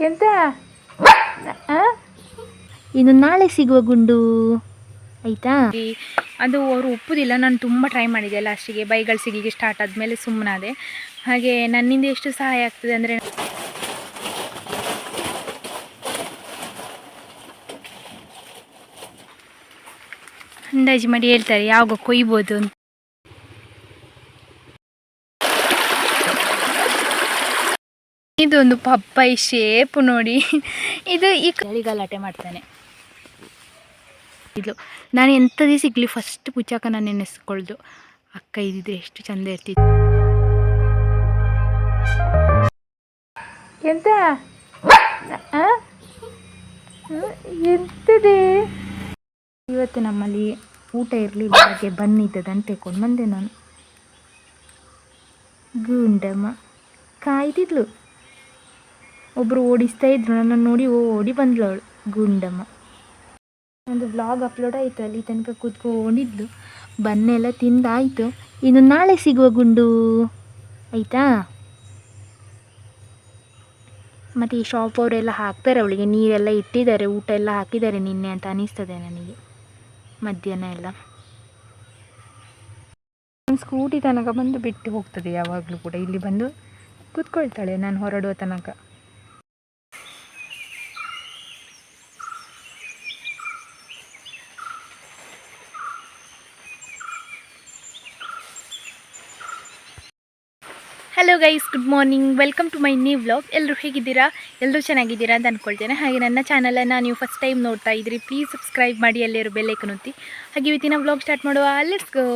ಎಂತ? ಇನ್ನು ನಾಳೆ ಸಿಗುವ ಗುಂಡು. ಆಯ್ತಾ? ಅದು ಅವರು ಒಪ್ಪುದಿಲ್ಲ. ನಾನು ತುಂಬ ಟ್ರೈ ಮಾಡಿದೆ ಲಾಸ್ಟಿಗೆ ಬೈಗಳು ಸಿಗಲಿಕ್ಕೆ ಸ್ಟಾರ್ಟ್ ಆದಮೇಲೆ ಸುಮ್ಮನಾದೆ ಹಾಗೆ ನನ್ನಿಂದ ಎಷ್ಟು ಸಹಾಯ ಆಗ್ತದೆ ಅಂದರೆ ಅಂದಾಜು ಮಾಡಿ ಹೇಳ್ತಾರೆ. ಯಾವಾಗ ಕೊಯ್ಬೋದು ಅಂತ. ಇದೊಂದು ಪಪ್ಪಾಯಿ ಶೇಪ್ ನೋಡಿ. ಇದು ಈ ಕಳಿಗಾಲಾಟೆ ಗಲಾಟೆ ಮಾಡ್ತಾನೆ. ಇದು ನಾನು ಎಂಥದೇ ಸಿಗಲಿ ಫಸ್ಟ್ ಪುಚ್ಚಾಕ ನಾನು ನೆನೆಸ್ಕೊಳ್ದು. ಅಕ್ಕ ಇದ್ದಿದ್ರೆ ಎಷ್ಟು ಚಂದ ಇರ್ತಿತ್ತು. ಎಂತ? ಎಂತದೇ? ಇವತ್ತು ನಮ್ಮಲ್ಲಿ ಊಟ ಇರಲಿ ಹಾಗೆ ಬನ್ನಿದ್ದದಂತ ತೆಕೊಂಡು ಬಂದೆ ನಾನು. ಗುಂಡಮ್ಮ ಕಾಯ್ದಿದ್ಲು ಒಬ್ಬರು ಓಡಿಸ್ತಾ ಇದ್ರು ನನ್ನನ್ನು ನೋಡಿ ಓಡಿ ಬಂದ್ಲು ಅವಳು, ಗುಂಡಮ್ಮ. ಒಂದು ಬ್ಲಾಗ್ ಅಪ್ಲೋಡ್ ಆಯಿತು, ಅಲ್ಲಿ ತನಕ ಕೂತ್ಕೊಂಡಿದ್ದು ಬನ್ನೆಲ್ಲ ತಿಂದಾಯಿತು. ಇನ್ನು ನಾಳೆ ಸಿಗುವ ಗುಂಡು, ಆಯಿತಾ? ಮತ್ತು ಈ ಶಾಪ್ ಅವರೆಲ್ಲ ಹಾಕ್ತಾರೆ ಅವಳಿಗೆ, ನೀರೆಲ್ಲ ಇಟ್ಟಿದ್ದಾರೆ, ಊಟ ಎಲ್ಲ ಹಾಕಿದ್ದಾರೆ ನಿನ್ನೆ ಅಂತ ಅನಿಸ್ತದೆ ನನಗೆ, ಮಧ್ಯಾಹ್ನ ಎಲ್ಲ. ಸ್ಕೂಟಿ ತನಕ ಬಂದು ಬಿಟ್ಟು ಹೋಗ್ತದೆ ಯಾವಾಗಲೂ ಕೂಡ, ಇಲ್ಲಿ ಬಂದು ಕೂತ್ಕೊಳ್ತಾಳೆ, ನಾನು ಹೊರಡುವ ತನಕ hello guys good morning welcome to my new vlog ಎಲ್ಲರೂ ಹೇಗಿದ್ದೀರಾ? ಎಲ್ಲರೂ ಚೆನ್ನಾಗಿದ್ದೀರಾ ಅಂತ ಅಂದ್ಕೊಳ್ತೇನೆ ಹಾಗೆ ನನ್ನ ಚಾನಲನ್ನು ನೀವು ಫಸ್ಟ್ ಟೈಮ್ ನೋಡ್ತಾ ಇದ್ದೀರಿ ಪ್ಲೀಸ್ ಸಬ್ಸ್ಕ್ರೈಬ್ ಮಾಡಿ, ಅಲ್ಲಿರೋ ಬೆಲ್ಲೈಕನ್ ಒತ್ತಿ. ಹಾಗೆ ಇವತ್ತಿನ ವ್ಲಾಗ್ ಸ್ಟಾರ್ಟ್ ಮಾಡುವ. ಲೆಟ್ಸ್ ಗೋ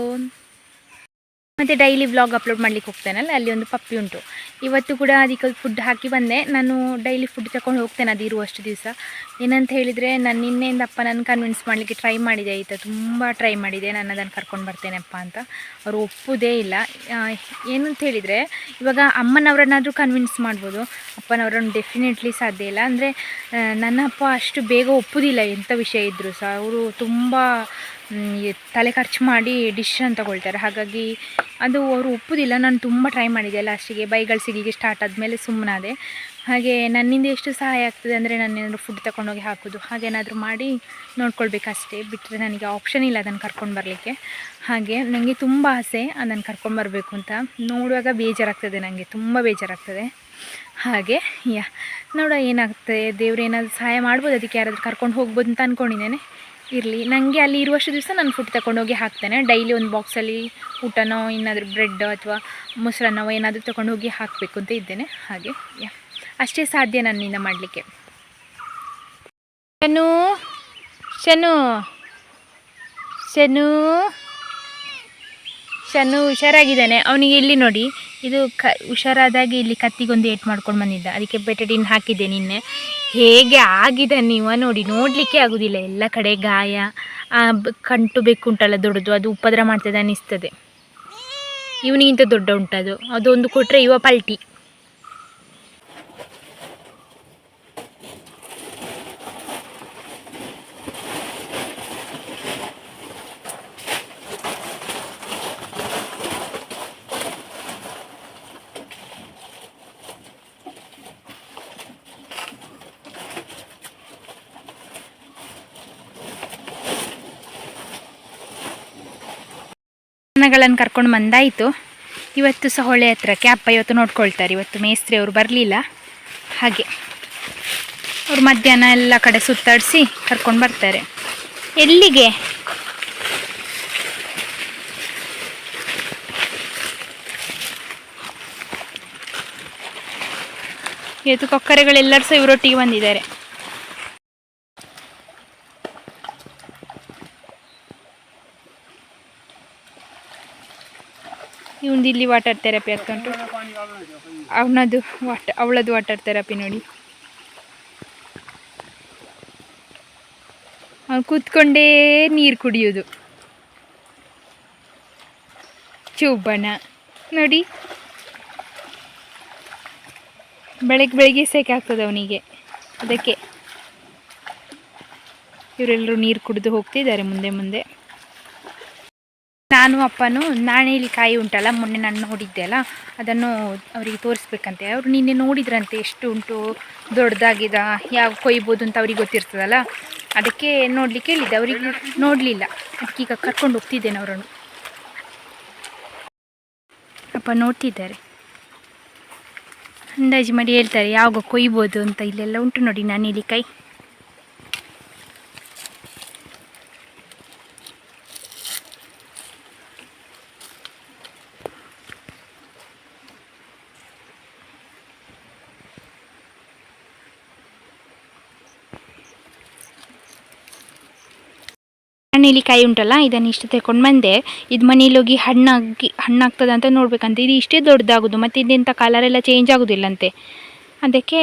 ಮತ್ತು ಡೈಲಿ ವ್ಲಾಗ್ ಅಪ್ಲೋಡ್ ಮಾಡ್ಲಿಕ್ಕೆ ಹೋಗ್ತೇನಲ್ಲ, ಅಲ್ಲಿ ಒಂದು ಪಪ್ಪಿ ಉಂಟು. ಇವತ್ತು ಕೂಡ ಅದಕ್ಕೆ ಫುಡ್ ಹಾಕಿ ಬಂದೆ. ನಾನು ಡೈಲಿ ಫುಡ್ ತಗೊಂಡು ಹೋಗ್ತೇನೆ ಅದು ಇರುವಷ್ಟು ದಿವಸ. ಏನಂತ ಹೇಳಿದರೆ, ನಾನು ನಿನ್ನೆಯಿಂದ ಅಪ್ಪ ನಾನು ಕನ್ವಿನ್ಸ್ ಮಾಡಲಿಕ್ಕೆ ಟ್ರೈ ಮಾಡಿದೆ. ಆಯಿತಾ ತುಂಬ ಟ್ರೈ ಮಾಡಿದೆ. ನಾನು ಅದನ್ನು ಕರ್ಕೊಂಡು ಬರ್ತೇನೆಪ್ಪ ಅಂತ. ಅವರು ಒಪ್ಪುದೇ ಇಲ್ಲ. ಏನಂತ ಹೇಳಿದರೆ, ಇವಾಗ ಅಮ್ಮನವರನ್ನಾದರೂ ಕನ್ವಿನ್ಸ್ ಮಾಡ್ಬೋದು. ಅಪ್ಪನವರನ್ನು ಡೆಫಿನೆಟ್ಲಿ ಸಾಧ್ಯ ಇಲ್ಲ. ಅಂದರೆ ನನ್ನ ಅಪ್ಪ ಅಷ್ಟು ಬೇಗ ಒಪ್ಪುದಿಲ್ಲ ಎಂಥ ವಿಷಯ ಇದ್ದರೂ ಸಹ. ಅವರು ತುಂಬ ತಲೆ ಖರ್ಚು ಮಾಡಿ ಡಿಸಿಷನ್ ತಗೊಳ್ತಾರೆ. ಹಾಗಾಗಿ ಅದು ಅವರು ಒಪ್ಪುದಿಲ್ಲ. ನಾನು ತುಂಬ ಟ್ರೈ ಮಾಡಿದೆ ಲಾಸ್ಟಿಗೆ ಬೈಗಳು ಸಿಗಲಿಕ್ಕೆ ಸ್ಟಾರ್ಟ್ ಆದಮೇಲೆ ಸುಮ್ಮನಾದೆ ಹಾಗೆ ನನ್ನಿಂದ ಎಷ್ಟು ಸಹಾಯ ಆಗ್ತದೆ ಅಂದರೆ ನಾನೇನಾದರೂ ಫುಡ್ ತಗೊಂಡೋಗಿ ಹಾಕೋದು. ಹಾಗೇನಾದರೂ ಮಾಡಿ ನೋಡ್ಕೊಳ್ಬೇಕಷ್ಟೇ. ಬಿಟ್ಟರೆ ನನಗೆ ಆಪ್ಷನ್ ಇಲ್ಲ ಅದನ್ನು ಕರ್ಕೊಂಡು ಬರಲಿಕ್ಕೆ. ಹಾಗೆ ನನಗೆ ತುಂಬ ಆಸೆ ಅದನ್ನು ಕರ್ಕೊಂಡು ಬರಬೇಕು ಅಂತ. ನೋಡುವಾಗ ಬೇಜಾರಾಗ್ತದೆ ನನಗೆ ತುಂಬ ಬೇಜಾರಾಗ್ತದೆ. ಹಾಗೆ, ಯಾ, ನೋಡ ಏನಾಗ್ತದೆ. ದೇವ್ರು ಏನಾದರೂ ಸಹಾಯ ಮಾಡ್ಬೋದು? ಅದಕ್ಕೆ ಯಾರಾದರೂ ಕರ್ಕೊಂಡು ಹೋಗ್ಬೋದು ಅಂತ ಅಂದ್ಕೊಂಡಿದ್ದೇನೆ ಇರಲಿ. ನನಗೆ ಅಲ್ಲಿ ಇರುವಷ್ಟು ದಿವಸ ನಾನು ಫುಡ್ ತಗೊಂಡೋಗಿ ಹಾಕ್ತೇನೆ. ಡೈಲಿ ಒಂದು ಬಾಕ್ಸಲ್ಲಿ ಊಟನೋ ಏನಾದರೂ ಬ್ರೆಡ್ ಅಥವಾ ಮೊಸರನ್ನೋ ಏನಾದರೂ ತಗೊಂಡೋಗಿ ಹಾಕಬೇಕು ಅಂತ ಇದ್ದೇನೆ. ಹಾಗೆ, ಯಾ. ಅಷ್ಟೇ ಸಾಧ್ಯ ನನ್ನಿಂದ ಮಾಡಲಿಕ್ಕೆ. ಶನು ಶನು ಶನು. ಶನು ಹುಷಾರಾಗಿದ್ದಾನೆ. ಅವನಿಗೆ ಇಲ್ಲಿ ನೋಡಿ, ಇದು ಕ, ಹುಷಾರಾದಾಗ ಇಲ್ಲಿ ಕತ್ತಿಗೊಂದು ಏಟ್ ಮಾಡ್ಕೊಂಡು ಬಂದಿದ್ದ. ಅದಕ್ಕೆ ಬೆಟಡಿನ್ ಹಾಕಿದ್ದೆ ನಿನ್ನೆ. ಹೇಗೆ ಆಗಿದೆ ನೀವ ನೋಡಿ, ನೋಡಲಿಕ್ಕೆ ಆಗೋದಿಲ್ಲ. ಎಲ್ಲ ಕಡೆ ಗಾಯ ಕಂಟು ಬೆಕ್ಕು ಉಂಟಲ್ಲ ದೊಡ್ಡದು, ಅದು ಉಪದ್ರ ಮಾಡ್ತದೆ ಅನಿಸ್ತದೆ ಇವನಿಗಿಂತ ದೊಡ್ಡ ಉಂಟದು. ಅದೊಂದು ಕೊಟ್ಟರೆ ಇವ ಪಲ್ಟಿ. ದನಗಳನ್ನು ಕರ್ಕೊಂಡು ಬಂದಾಯಿತು. ಇವತ್ತು ಸಹ ಹೊಳೆ ಹತ್ರಕ್ಕೆ ಅಪ್ಪ ಇವತ್ತು ನೋಡ್ಕೊಳ್ತಾರೆ. ಇವತ್ತು ಮೇಸ್ತ್ರಿ ಅವರು ಬರಲಿಲ್ಲ. ಹಾಗೆ ಅವ್ರು ಮಧ್ಯಾಹ್ನ ಎಲ್ಲ ಕಡೆ ಸುತ್ತಾಡಿಸಿ ಕರ್ಕೊಂಡು ಬರ್ತಾರೆ. ಎಲ್ಲಿಗೆ? ಇವತ್ತು ಕೊಕ್ಕರೆಗಳೆಲ್ಲರೂ ಸಹ ಇವರೊಟ್ಟಿಗೆ ಬಂದಿದ್ದಾರೆ. ಇವಂದು ಇಲ್ಲಿ ವಾಟರ್ ಥೆರಪಿ ಆಗ್ತಾ ಉಂಟು. ಅವನದು ವಾಟ ಅವಳದು ವಾಟರ್ ಥೆರಪಿ ನೋಡಿ. ಅವ್ನು ಕೂತ್ಕೊಂಡೇ ನೀರು ಕುಡಿಯೋದು. ಚೂಬಣ, ನೋಡಿ. ಬೆಳಗ್ಗೆ ಬೆಳಗ್ಗೆ ಸೆಕೆ ಆಗ್ತದೆ ಅವನಿಗೆ. ಅದಕ್ಕೆ. ಇವರೆಲ್ಲರೂ ನೀರು ಕುಡಿದು ಹೋಗ್ತಿದ್ದಾರೆ ಮುಂದೆ ಮುಂದೆ. ನಾನು ಅಪ್ಪನು ನಾಣೇಲಿ ಕಾಯಿ ಉಂಟಲ್ಲ, ಮೊನ್ನೆ ನಾನು ನೋಡಿದ್ದೆ ಅಲ್ಲ, ಅದನ್ನು ಅವರಿಗೆ ತೋರಿಸ್ಬೇಕಂತೆ. ಅವರು ನಿನ್ನೆ ನೋಡಿದ್ರಂತೆ ಎಷ್ಟು ಉಂಟು, ದೊಡ್ಡದಾಗಿದ, ಯಾವ ಕೊಯ್ಬೋದು ಅಂತ ಅವ್ರಿಗೆ ಗೊತ್ತಿರ್ತದಲ್ಲ? ಅದಕ್ಕೆ ನೋಡ್ಲಿಕ್ಕೆ ಹೇಳಿದ್ದೆ ಅವರಿಗೆ ನೋಡಲಿಲ್ಲ. ಅದಕ್ಕೆ ಕರ್ಕೊಂಡು ಹೋಗ್ತಿದ್ದೇನೆ ಅವರನ್ನು. ಅಪ್ಪ ನೋಡ್ತಿದ್ದಾರೆ. ಅಂದಾಜು ಮಾಡಿ ಹೇಳ್ತಾರೆ, ಯಾವಾಗ ಕೊಯ್ಬೋದು ಅಂತ ಇಲ್ಲೆಲ್ಲ ಉಂಟು ನೋಡಿ ನಾನಿಲ್ಲಿ ಕೈ ಉಂಟಲ್ಲ, ಇದನ್ನು ಇಷ್ಟು ತಗೊಂಡು ಬಂದೆ. ಇದು ಮನೇಲಿ ಹೋಗಿ ಹಣ್ಣಾಗಿ, ಹಣ್ಣಾಗ್ತದೆ ಅಂತ ನೋಡ್ಬೇಕಂತ. ಇದು ಇಷ್ಟೇ ದೊಡ್ಡದಾಗೋದು, ಮತ್ತು ಇದಿಂಥ ಕಲರ್ ಎಲ್ಲ ಚೇಂಜ್ ಆಗೋದಿಲ್ಲಂತೆ. ಅದಕ್ಕೆ,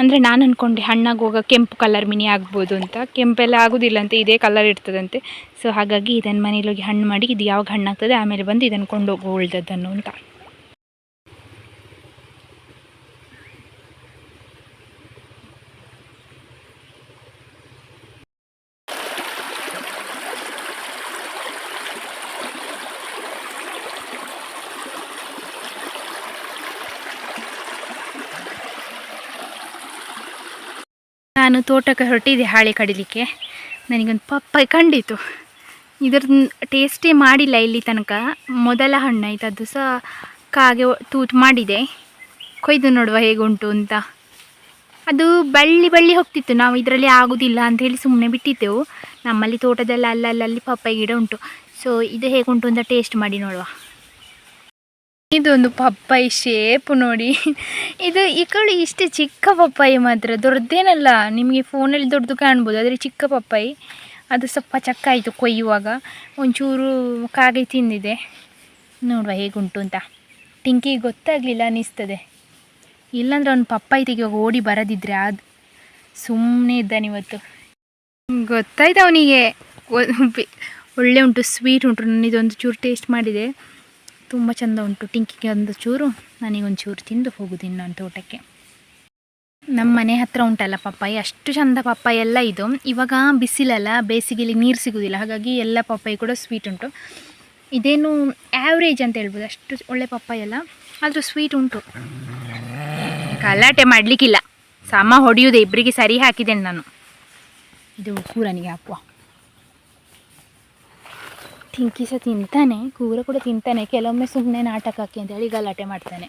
ಅಂದರೆ ನಾನು ಅಂದ್ಕೊಂಡೆ ಹಣ್ಣಾಗಿ ಹೋಗೋ ಕೆಂಪು ಕಲರ್ ಮಿನಿ ಆಗ್ಬೋದು ಅಂತ. ಕೆಂಪೆಲ್ಲ ಆಗೋದಿಲ್ಲಂತೆ, ಇದೇ ಕಲರ್ ಇರ್ತದಂತೆ. ಸೊ ಹಾಗಾಗಿ ಇದನ್ನು ಮನೇಲಿ ಹೋಗಿ ಹಣ್ಣು ಮಾಡಿ, ಇದು ಯಾವಾಗ ಹಣ್ಣಾಗ್ತದೆ, ಆಮೇಲೆ ಬಂದು ಇದನ್ನು ಕೊಂಡೋಗೋ ಉಳ್ದದ್ದನ್ನು ಅಂತ. ನಾನು ತೋಟಕ್ಕೆ ಹೊರಟಿದ್ದೆ ಹಾಳೆ ಕಡಿಲಿಕ್ಕೆ. ನನಗೊಂದು ಪಪ್ಪಾಯಿ ಕಂಡಿತು. ಇದ್ರ ಟೇಸ್ಟೇ ಮಾಡಿಲ್ಲ ಇಲ್ಲಿ ತನಕ. ಮೊದಲ ಹಣ್ಣು ಆಯ್ತು, ಅದು ಸಹ ಕಾಗೆ ತೂತು ಮಾಡಿದೆ. ಕೊಯ್ದು ನೋಡುವ ಹೇಗುಂಟು ಅಂತ. ಅದು ಬಳ್ಳಿ ಬಳ್ಳಿ ಹೋಗ್ತಿತ್ತು, ನಾವು ಇದರಲ್ಲಿ ಆಗೋದಿಲ್ಲ ಅಂತ ಹೇಳಿ ಸುಮ್ಮನೆ ಬಿಟ್ಟಿದ್ದೆವು. ನಮ್ಮಲ್ಲಿ ತೋಟದಲ್ಲಿ ಅಲ್ಲಲ್ಲಿ ಪಪ್ಪಾಯಿ ಗಿಡ ಉಂಟು. ಸೊ ಇದು ಹೇಗುಂಟು ಅಂತ ಟೇಸ್ಟ್ ಮಾಡಿ ನೋಡುವ. ಇದೊಂದು ಪಪ್ಪಾಯಿ ಶೇಪ್ ನೋಡಿ. ಇದು ಈ ಕಡೆ ಇಷ್ಟು ಚಿಕ್ಕ ಪಪ್ಪಾಯಿ ಮಾತ್ರ. ದೊಡ್ಡದೇನಲ್ಲ, ನಿಮಗೆ ಫೋನಲ್ಲಿ ದೊಡ್ಡದು ಕಾಣ್ಬೋದು. ಆದರೆ ಚಿಕ್ಕ ಪಪ್ಪಾಯಿ, ಅದು ಸ್ವಲ್ಪ ಚಕ್ಕ ಆಯಿತು ಕೊಯ್ಯುವಾಗ. ಒಂಚೂರು ಕಾಗೆ ತಿಂದಿದೆ. ನೋಡುವ ಹೇಗುಂಟು ಅಂತ. ಟಿಂಕಿ ಗೊತ್ತಾಗಲಿಲ್ಲ ಅನ್ನಿಸ್ತದೆ ಇಲ್ಲಾಂದ್ರೆ ಅವ್ನು ಪಪ್ಪಾಯಿ ತೆಗಿಯುವಾಗ ಓಡಿ ಬರದಿದ್ರೆ ಅದು ಸುಮ್ಮನೆ ಇದ್ದಾನೆ ಇವತ್ತು. ಗೊತ್ತಾಯ್ತು ಅವನಿಗೆ. ಒಳ್ಳೆ ಉಂಟು ಸ್ವೀಟ್ ಉಂಟು. ನಾನು ಇದೊಂದು ಚೂರು ಟೇಸ್ಟ್ ಮಾಡಿದೆ. ತುಂಬ ಚೆಂದ ಉಂಟು. ಟಿಂಕಿಗೆ ಒಂದು ಚೂರು ನನಗೊಂದು ಚೂರು ತಿಂದು ಹೋಗುದು ನಾನು ತೋಟಕ್ಕೆ ನಮ್ಮ ಮನೆ ಹತ್ರ ಉಂಟಲ್ಲ ಪಪ್ಪಾಯಿ, ಅಷ್ಟು ಚಂದ ಪಪ್ಪಾಯಿ ಎಲ್ಲ ಇದು. ಇವಾಗ ಬಿಸಿಲಲ್ಲ ಬೇಸಿಗೆಯಲ್ಲಿ ನೀರು ಸಿಗೋದಿಲ್ಲ, ಹಾಗಾಗಿ ಎಲ್ಲ ಪಪ್ಪಾಯಿ ಕೂಡ ಸ್ವೀಟ್ ಉಂಟು. ಇದೇನು ಆ್ಯಾವ್ರೇಜ್ ಅಂತ ಹೇಳ್ಬೋದು, ಅಷ್ಟು ಒಳ್ಳೆ ಪಪ್ಪಾಯಿ ಅಲ್ಲ, ಆದರೂ ಸ್ವೀಟ್ ಉಂಟು. ಗಲಾಟೆ ಮಾಡಲಿಕ್ಕಿಲ್ಲ. ಸಮ ಹೊಡೆಯುವುದೇ ಇಬ್ಬರಿಗೆ ಸರಿ ಹಾಕಿದ್ದೇನೆ ನಾನು. ಇದು ಕೂರನಿಗೆ ಹಾಕುವ. ತಿಂಕಿ ಸಹ ತಿಂತಾನೆ ಕೂರ ಕೂಡ ತಿಂತಾನೆ. ಕೆಲವೊಮ್ಮೆ ಸುಮ್ಮನೆ ನಾಟಕಕ್ಕೆ ಹಾಕಿ ಅಂತೇಳಿ ಗಲಾಟೆ ಮಾಡ್ತಾನೆ.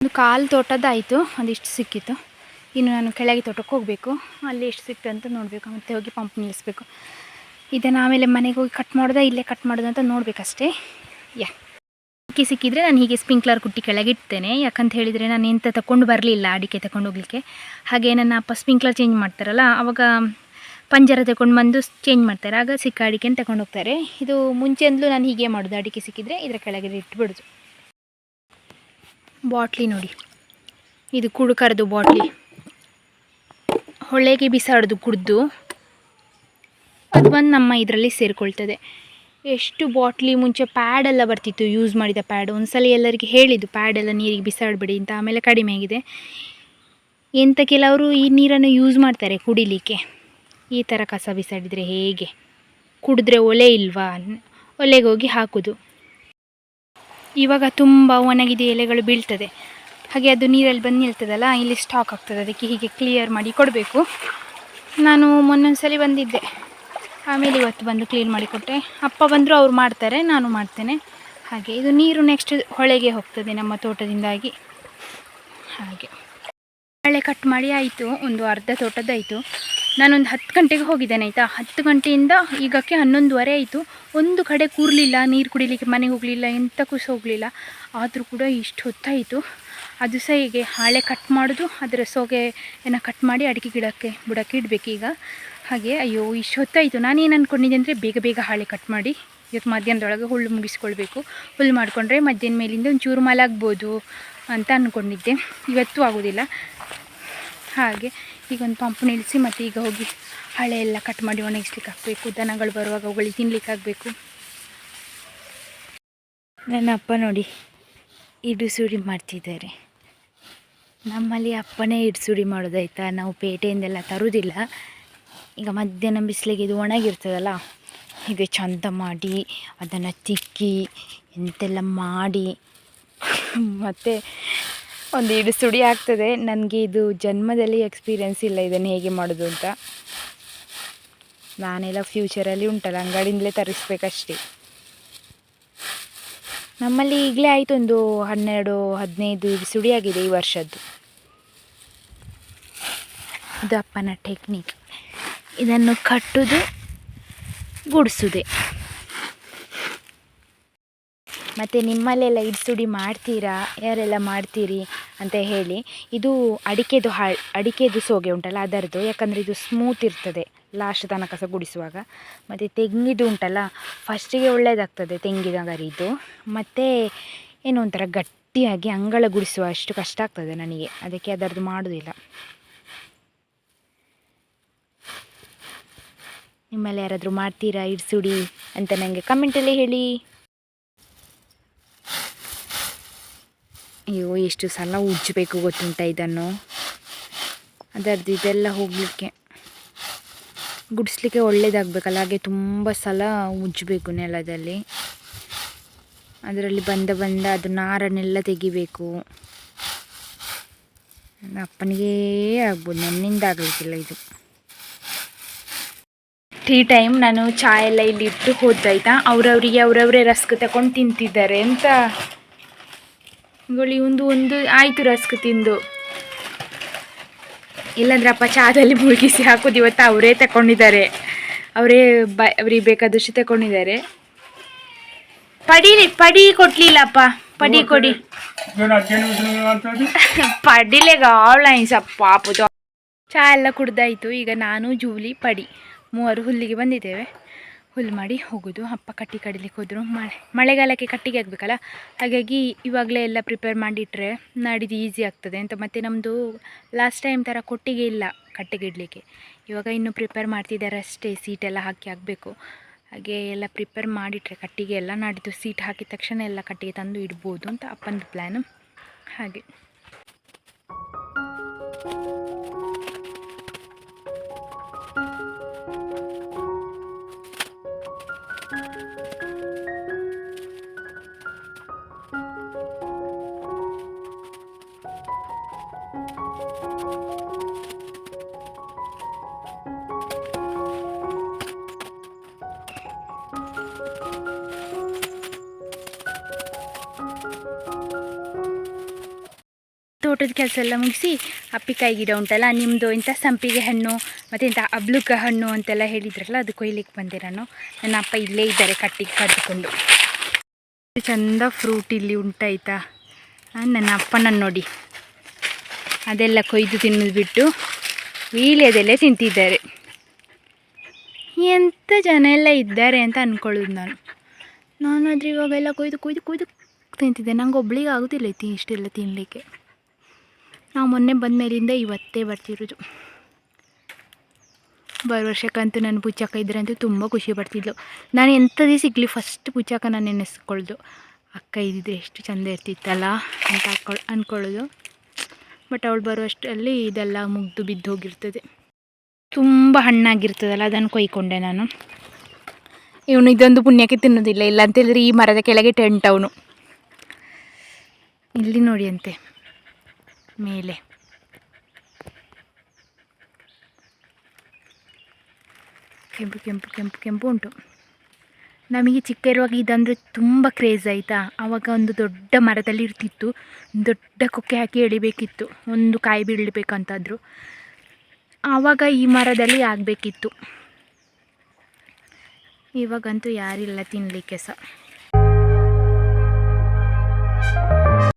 ಒಂದು ಕಾಲು ತೋಟದ್ದಾಯಿತು ಅದಿಷ್ಟು ಸಿಕ್ಕಿತ್ತು ಇನ್ನು ನಾನು ಕೆಳಗೆ ತೋಟಕ್ಕೆ ಹೋಗಬೇಕು. ಅಲ್ಲಿ ಎಷ್ಟು ಸಿಕ್ತು ಅಂತ ನೋಡಬೇಕು. ಮತ್ತೆ ಹೋಗಿ ಪಂಪ್ ನಿಲ್ಲಿಸ್ಬೇಕು. ಇದನ್ನು ಆಮೇಲೆ ಮನೆಗೆ ಹೋಗಿ ಕಟ್ ಮಾಡೋದಾ, ಇಲ್ಲೇ ಕಟ್ ಮಾಡೋದು ಅಂತ ನೋಡಬೇಕಷ್ಟೇ. ಯಾ. ಅಡಿಕೆ ಸಿಕ್ಕಿದರೆ ನಾನು ಹೀಗೆ ಸ್ಪ್ರಿಂಕ್ಲರ್ ಕುಟ್ಟಿ ಕೆಳಗೆ ಇಡ್ತೇನೆ. ಯಾಕಂತ ಹೇಳಿದರೆ ನಾನು ಎಂತ ತಗೊಂಡು ಬರಲಿಲ್ಲ ಅಡಿಕೆ ತಗೊಂಡು ಹೋಗಲಿಕ್ಕೆ. ಹಾಗೆ ನನ್ನ ಅಪ್ಪ ಸ್ಪ್ರಿಂಕ್ಲರ್ ಚೇಂಜ್ ಮಾಡ್ತಾರಲ್ಲ ಆವಾಗ ಪಂಜರ ತಗೊಂಡು ಬಂದು ಚೇಂಜ್ ಮಾಡ್ತಾರೆ. ಆಗ ಸಿಕ್ಕ ಅಡಿಕೆನ ತಗೊಂಡು ಹೋಗ್ತಾರೆ. ಇದು ಮುಂಚೆಂದಲೂ ನಾನು ಹೀಗೆ ಮಾಡೋದು. ಅಡಿಕೆ ಸಿಕ್ಕಿದರೆ ಇದರ ಕೆಳಗೆ ಇಟ್ಬಿಡೋದು. ಬಾಟ್ಲಿ ನೋಡಿ. ಇದು ಕುಡುಕರದು ಬಾಟ್ಲಿ. ಹೊಳೆಗೆ ಬಿಸಾಡೋದು ಕುಡ್ದು ಅದು ಬಂದು ನಮ್ಮ ಇದರಲ್ಲಿ ಸೇರಿಕೊಳ್ತದೆ. ಎಷ್ಟು ಬಾಟ್ಲಿ ಮುಂಚೆ ಪ್ಯಾಡೆಲ್ಲ ಬರ್ತಿತ್ತು ಯೂಸ್ ಮಾಡಿದ ಪ್ಯಾಡ್. ಒಂದ್ಸಲ ಎಲ್ಲರಿಗೆ ಹೇಳಿದ್ದು ಪ್ಯಾಡೆಲ್ಲ ನೀರಿಗೆ ಬಿಸಾಡಬೇಡಿ ಅಂತ, ಆಮೇಲೆ ಕಡಿಮೆ ಆಗಿದೆ. ಎಂಥ ಕೆಲವರು ಈ ನೀರನ್ನು ಯೂಸ್ ಮಾಡ್ತಾರೆ ಕುಡಿಲಿಕ್ಕೆ. ಈ ಥರ ಕಸ ಬಿಸಾಡಿದರೆ ಹೇಗೆ? ಕುಡಿದ್ರೆ ಒಲೆ ಇಲ್ವಾ? ಒಲೆಗೆ ಹೋಗಿ ಹಾಕೋದು. ಇವಾಗ ತುಂಬ ಒಣಗಿದ ಎಲೆಗಳು ಬೀಳ್ತದೆ. ಹಾಗೆ ಅದು ನೀರಲ್ಲಿ ಬಂದು ನಿಲ್ತದಲ್ಲ, ಇಲ್ಲಿ ಸ್ಟಾಕ್ ಆಗ್ತದೆ. ಅದಕ್ಕೆ ಹೀಗೆ ಕ್ಲಿಯರ್ ಮಾಡಿ ಕೊಡಬೇಕು. ನಾನು ಮೊನ್ನೊಂದ್ಸಲಿ ಬಂದಿದ್ದೆ. ಆಮೇಲೆ ಇವತ್ತು ಬಂದು ಕ್ಲೀನ್ ಮಾಡಿ ಕೊಟ್ಟೆ. ಅಪ್ಪ ಬಂದರೂ, ಅವ್ರು ಮಾಡ್ತಾರೆ, ನಾನು ಮಾಡ್ತೇನೆ. ಹಾಗೆ, ಇದು ನೀರು ನೆಕ್ಸ್ಟ್ ಹೊಳೆಗೆ ಹೋಗ್ತದೆ ನಮ್ಮ ತೋಟದಿಂದಾಗಿ. ಹಾಗೆ. ಹಳೆ ಕಟ್ ಮಾಡಿ ಆಯಿತು. ಒಂದು ಅರ್ಧ ತೋಟದ್ದಾಯಿತು. ನಾನೊಂದು ಹತ್ತು ಗಂಟೆಗೆ ಹೋಗಿದ್ದೇನೆ, ಆಯಿತಾ? ಹತ್ತು ಗಂಟೆಯಿಂದ ಈಗಕ್ಕೆ ಹನ್ನೊಂದುವರೆ ಆಯಿತು. ಒಂದು ಕಡೆ ಕೂರಲಿಲ್ಲ, ನೀರು ಕುಡಿಲಿಕ್ಕೆ ಮನೆಗೆ ಹೋಗಲಿಲ್ಲ ಎಂಥ ಕುಸ ಹೋಗಲಿಲ್ಲ. ಆದರೂ ಕೂಡ ಇಷ್ಟು ಹೊತ್ತಾಯಿತು. ಅದು ಸಹ ಹೀಗೆ ಹಾಳೆ ಕಟ್ ಮಾಡೋದು, ಅದರ ಸೊಗೆಯನ್ನು ಕಟ್ ಮಾಡಿ ಅಡಿಕೆ ಗಿಡಕ್ಕೆ ಬುಡಕ್ಕೆ ಇಡಬೇಕು ಈಗ. ಹಾಗೆ, ಅಯ್ಯೋ ಇಷ್ಟು ಹೊತ್ತಾಯಿತು ನಾನೇನು ಅಂದ್ಕೊಂಡಿದ್ದೆ ಅಂದರೆ ಬೇಗ ಬೇಗ ಹಾಳೆ ಕಟ್ ಮಾಡಿ ಇವತ್ತು ಮಧ್ಯಾಹ್ನದೊಳಗೆ ಹುಲ್ಲು ಮುಗಿಸ್ಕೊಳ್ಬೇಕು. ಹುಲ್ಲು ಮಾಡಿಕೊಂಡ್ರೆ ಮಧ್ಯಾಹ್ನ ಮೇಲಿಂದ ಒಂಚೂರು ಆಗ್ಬೋದು ಅಂತ ಅಂದ್ಕೊಂಡಿದ್ದೆ ಇವತ್ತು ಆಗೋದಿಲ್ಲ. ಹಾಗೆ, ಈಗ ಒಂದು ಪಂಪ್ ನಿಲ್ಲಿಸಿ ಮತ್ತು ಈಗ ಹೋಗಿ ಹಳೆ ಎಲ್ಲ ಕಟ್ ಮಾಡಿ ಒಣಗಿಸ್ಲಿಕ್ಕೆ ಹಾಕಬೇಕು. ದನಗಳು ಬರುವಾಗ ಅವುಗಳಿಗೆ ತಿನ್ಲಿಕ್ಕೆ ಆಗಬೇಕು ನನ್ನ ಅಪ್ಪ ನೋಡಿ ಇಡುಸುಡಿ ಮಾಡ್ತಿದ್ದಾರೆ. ನಮ್ಮಲ್ಲಿ ಅಪ್ಪನೇ ಹಿಡ್ಸುಡಿ ಮಾಡೋದಾಯ್ತಾ ನಾವು ಪೇಟೆಯಿಂದೆಲ್ಲ ತರುವುದಿಲ್ಲ ಈಗ ಮಧ್ಯಾಹ್ನ ಬಿಸಿಲಿಗೆ ಇದು ಒಣಗಿರ್ತದಲ್ಲ ಹೀಗೆ ಚಂದ ಮಾಡಿ ಅದನ್ನು ತಿಕ್ಕಿ ಎಂತೆಲ್ಲ ಮಾಡಿ. ಮತ್ತು ಒಂದು ಹಿಡಿಸುಡಿ ಆಗ್ತದೆ. ನನಗೆ ಇದು ಜನ್ಮದಲ್ಲಿ ಎಕ್ಸ್ಪೀರಿಯೆನ್ಸ್ ಇಲ್ಲ ಇದನ್ನು ಹೇಗೆ ಮಾಡೋದು ಅಂತ. ನಾನೆಲ್ಲ ಫ್ಯೂಚರಲ್ಲಿ ಉಂಟಲ್ಲ, ಅಂಗಡಿಯಿಂದಲೇ ತರಿಸ್ಬೇಕಷ್ಟೇ. ನಮ್ಮಲ್ಲಿ ಈಗಲೇ ಆಯಿತು ಒಂದು ಹನ್ನೆರಡು, ಹದಿನೈದು ಸುಡಿಯಾಗಿದೆ ಈ ವರ್ಷದ್ದು. ಇದು ಅಪ್ಪನ ಟೆಕ್ನಿಕ್ ಇದನ್ನು ಕಟ್ಟುದು, ಗುಡಿಸುದೆ. ಮತ್ತು ನಿಮ್ಮಲ್ಲೆಲ್ಲ ಇದು ಸುಡಿ ಮಾಡ್ತೀರಾ, ಯಾರೆಲ್ಲ ಮಾಡ್ತೀರಿ ಅಂತ ಹೇಳಿ, ಇದು ಅಡಿಕೆದು ಹಾ ಅಡಿಕೆದು ಸೋಗೆ ಉಂಟಲ್ಲ, ಅದರದ್ದು. ಯಾಕಂದರೆ ಇದು ಸ್ಮೂತ್ ಇರ್ತದೆ. ಲಾಸ್ಟ್ ತನಕ ಸಹ ಗುಡಿಸುವಾಗ. ಮತ್ತು ತೆಂಗಿದು ಉಂಟಲ್ಲ ಫಸ್ಟಿಗೆ ಒಳ್ಳೆಯದಾಗ್ತದೆ ತೆಂಗಿನ ಗರಿದು ಮತ್ತು ಏನೋ ಒಂಥರ ಗಟ್ಟಿಯಾಗಿ ಅಂಗಳ ಗುಡಿಸುವ ಅಷ್ಟು ಕಷ್ಟ ಆಗ್ತದೆ ನನಗೆ. ಅದಕ್ಕೆ ಅದರದ್ದು ಮಾಡೋದಿಲ್ಲ. ನಿಮ್ಮಲ್ಲಿ ಯಾರಾದರೂ ಮಾಡ್ತೀರಾ ಇಡ್ಸುಡಿ ಅಂತ ನನಗೆ ಕಮೆಂಟಲ್ಲಿ ಹೇಳಿ. ಅಯ್ಯೋ, ಎಷ್ಟು ಸಲ ಉಜ್ಜಬೇಕು ಗೊತ್ತುಂಟ ಇದನ್ನು. ಅದರದ್ದು ಇದೆಲ್ಲ ಹೋಗಲಿಕ್ಕೆ. ಗುಡಿಸ್ಲಿಕ್ಕೆ ಒಳ್ಳೇದಾಗಬೇಕಲ್ಲ, ಹಾಗೆ ತುಂಬ ಸಲ ಉಜ್ಜಬೇಕು ನೆಲದಲ್ಲಿ. ಅದರಲ್ಲಿ ಬಂದ ಬಂದ ಅದು ನಾರನ್ನೆಲ್ಲ ತೆಗಿಬೇಕು. ಅಪ್ಪನಿಗೇ ಆಗ್ಬೋದು, ನನ್ನಿಂದ ಆಗಲಿಕ್ಕಿಲ್ಲ ಇದು. ಟೀ ಟೈಮ್ ನಾನು ಚಾ ಎಲ್ಲ ಇಲ್ಲಿ ಇಟ್ಟು ಹೋದಾಯ್ತಾ ಅವರವರಿಗೆ ಅವರವರೇ ರಸ್ಕ್ ತಗೊಂಡು ತಿಂತಿದ್ದಾರೆ ಅಂತ. ಗೋಳಿ, ಒಂದು ಒಂದು, ಆಯಿತು ರಸ್ಕ್ ತಿಂದು. ಇಲ್ಲಾಂದ್ರೆ ಅಪ್ಪ ಚಾದಲ್ಲಿ ಮುಳುಗಿಸಿ ಹಾಕೋದು ಇವತ್ತು ಅವರೇ ತಗೊಂಡಿದ್ದಾರೆ ಅವರೇ ಬ ಅವ್ರಿಗೆ ಬೇಕಾದಷ್ಟು ತಗೊಂಡಿದ್ದಾರೆ ಪಡಿ ಪಡಿ ಕೊಡ್ಲಿಲ್ಲಪ್ಪ ಪಡಿ ಕೊಡಿ. ಪಡಿಲೆಗ ಆನ್ಲೈನ್ ಪಾಪದು ಪಾಪುದು ಚಾ ಎಲ್ಲ ಕುಡ್ದಾಯ್ತು. ಈಗ ನಾನು ಜೂಲಿ ಪಡಿ ಮೂವರು ಹುಲ್ಲಿಗೆ ಬಂದಿದ್ದೇವೆ. ಹುಲ್ಲು ಮಾಡಿ ಹೋಗೋದು ಅಪ್ಪ ಕಟ್ಟಿ ಕಡಿಲಿಕ್ಕೆ ಹೋದರು. ಮಳೆ, ಮಳೆಗಾಲಕ್ಕೆ ಕಟ್ಟಿಗೆ ಆಗಬೇಕಲ್ಲ ಹಾಗಾಗಿ ಇವಾಗಲೇ ಎಲ್ಲ ಪ್ರಿಪೇರ್ ಮಾಡಿಟ್ರೆ ನಾಡಿದ್ದು ಈಸಿ ಆಗ್ತದೆ ಅಂತ. ಮತ್ತು ನಮ್ಮದು ಲಾಸ್ಟ್ ಟೈಮ್ ಥರ ಕೊಟ್ಟಿಗೆ ಇಲ್ಲ ಕಟ್ಟಿಗೆ ಇಡಲಿಕ್ಕೆ. ಇವಾಗ ಇನ್ನೂ ಪ್ರಿಪೇರ್ ಮಾಡ್ತಿದ್ದಾರೆ ಅಷ್ಟೇ ಸೀಟೆಲ್ಲ ಹಾಕಿ ಆಗಬೇಕು ಹಾಗೆ ಎಲ್ಲ ಪ್ರಿಪೇರ್ ಮಾಡಿಟ್ರೆ ಕಟ್ಟಿಗೆ ಎಲ್ಲ ನಾಡಿದ್ದು ಸೀಟ್ ಹಾಕಿದ ತಕ್ಷಣ ಎಲ್ಲ ಕಟ್ಟಿಗೆ ತಂದು ಇಡ್ಬೋದು ಅಂತ ಅಪ್ಪಂದು ಪ್ಲ್ಯಾನು ಹಾಗೆ. ತೋಟದ ಕೆಲಸ ಎಲ್ಲ ಮುಗಿಸಿ ಅಪ್ಪಿಕಾಯಿ ಗಿಡ ಉಂಟಲ್ಲ ನಿಮ್ಮದು ಇಂಥ ಸಂಪಿಗೆ ಹಣ್ಣು ಮತ್ತು ಇಂಥ ಅಬ್ಲುಕ ಹಣ್ಣು ಅಂತೆಲ್ಲ ಹೇಳಿದ್ರಲ್ಲ, ಅದು ಕೊಯ್ಲಿಕ್ಕೆ ಬಂದೆ ನಾನು ನನ್ನ ಅಪ್ಪ ಇಲ್ಲೇ ಇದ್ದಾರೆ ಕಟ್ಟಿಗೆ ಕಟ್ಟಿಕೊಂಡು ಚಂದ ಫ್ರೂಟ್ ಇಲ್ಲಿ ಉಂಟಾಯ್ತಾ? ನನ್ನ ಅಪ್ಪನನ್ನು ನೋಡಿ. ಅದೆಲ್ಲ ಕೊಯ್ದು ತಿನ್ನೋದು ಬಿಟ್ಟು ಅದೆಲ್ಲ ತಿಂತಿದ್ದಾರೆ. ಎಂಥ ಜನ ಎಲ್ಲ ಇದ್ದಾರೆ ಅಂತ ಅಂದ್ಕೊಳ್ಳೋದು ನಾನು. ನಾನಾದರೆ ಇವಾಗೆಲ್ಲ ಕೊಯ್ದು ಕೊಯ್ದು ಕೊಯ್ದು ತಿಂತಿದ್ದೆ. ನಂಗೆ ಒಬ್ಳಿಗೆ ಆಗೋದಿಲ್ಲ ತಿ ಇಷ್ಟೆಲ್ಲ ತಿನ್ನಲಿಕ್ಕೆ ನಾವು ಮೊನ್ನೆ ಬಂದ ಮೇಲಿಂದ ಇವತ್ತೇ ಬರ್ತಿರೋದು. ಬರೋ ವರ್ಷಕ್ಕಂತೂ ನನ್ನ ಪುಚ್ಚಕ್ಕ ಅಂತೂ ತುಂಬ ಖುಷಿ ಪಡ್ತಿದ್ಲು. ನಾನು ಎಂಥದೇ ಸಿಗಲಿ ಫಸ್ಟ್ ಪುಚ್ಚಕ್ಕ ನಾನು ನೆನೆಸ್ಕೊಳ್ದು. ಅಕ್ಕ ಇದ್ದಿದ್ರೆ ಎಷ್ಟು ಚಂದ ಇರ್ತಿತ್ತಲ್ಲ ಅಂತ ಹಾಕ್ಕೊಳ್ ಅಂದ್ಕೊಳ್ಳೋದು ಬಟ್ ಅವಳು ಬರುವಷ್ಟರಲ್ಲಿ ಇದೆಲ್ಲ ಮುಗ್ದು ಬಿದ್ದು ಹೋಗಿರ್ತದೆ. ತುಂಬ ಹಣ್ಣಾಗಿರ್ತದಲ್ಲ ಅದನ್ನು ಕೊಯ್ಕೊಂಡೆ ನಾನು. ಇವನು ಇದೊಂದು ಪುಣ್ಯಕ್ಕೆ ತಿನ್ನೋದಿಲ್ಲ, ಇಲ್ಲ ಅಂತೇಳಿದ್ರೆ ಈ ಮರದ ಕೆಳಗೆ ಟೆಂಟ್ ಅವನು. ಇಲ್ಲಿ ನೋಡಿ ಅಂತೆ. ಮೇಲೆ ಕೆಂಪು ಕೆಂಪು ಕೆಂಪು ಕೆಂಪು ಉಂಟು. ನಮಗೆ ಚಿಕ್ಕ ಇರುವಾಗ ಇದಂದರೆ ತುಂಬ ಕ್ರೇಜ್ ಆಯಿತಾ? ಆವಾಗ ಒಂದು ದೊಡ್ಡ ಮರದಲ್ಲಿ ಇರ್ತಿತ್ತು. ದೊಡ್ಡ ಕೊಕ್ಕೆ ಹಾಕಿ ಎಳಿಬೇಕಿತ್ತು. ಒಂದು ಕಾಯಿ ಬೀಳಬೇಕಂತಾದ್ರು. ಆವಾಗ ಈ ಮರದಲ್ಲಿ ಆಗಬೇಕಿತ್ತು. ಇವಾಗಂತೂ ಯಾರಿಲ್ಲ ತಿನ್ನಲಿಕ್ಕೆ ಸಹ